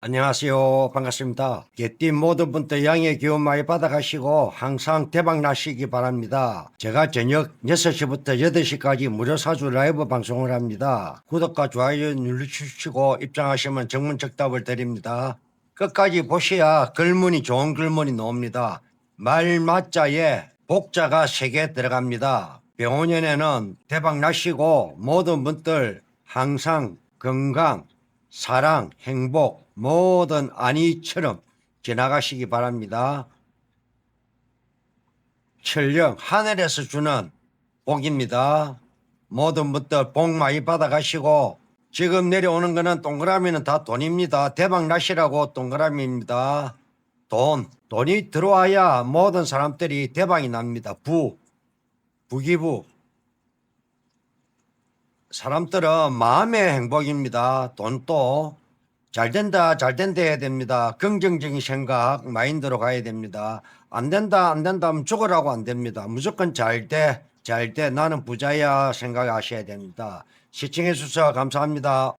안녕하세요. 반갑습니다. 개띠 모든 분들 양의 기운 많이 받아가시고 항상 대박 나시기 바랍니다. 제가 저녁 6시부터 8시까지 무료 사주 라이브 방송을 합니다. 구독과 좋아요 눌러주시고 입장하시면 정문적답을 드립니다. 끝까지 보셔야 글문이 좋은 글문이 나옵니다. 말맞자에 복자가 3개 들어갑니다. 병원연에는 대박 나시고 모든 분들 항상 건강, 사랑, 행복, 모든 안위처럼 지나가시기 바랍니다. 천령 하늘에서 주는 복입니다. 모든 분들 복 많이 받아가시고 지금 내려오는 거는 동그라미는 다 돈입니다. 대박 나시라고 동그라미입니다. 돈, 돈이 들어와야 모든 사람들이 대박이 납니다. 부, 부기부. 사람들은 마음의 행복입니다. 돈도 잘 된다, 잘 된다 해야 됩니다. 긍정적인 생각, 마인드로 가야 됩니다. 안 된다, 안 된다 하면 죽으라고 안 됩니다. 무조건 잘 돼, 잘 돼. 나는 부자야 생각하셔야 됩니다. 시청해 주셔서 감사합니다.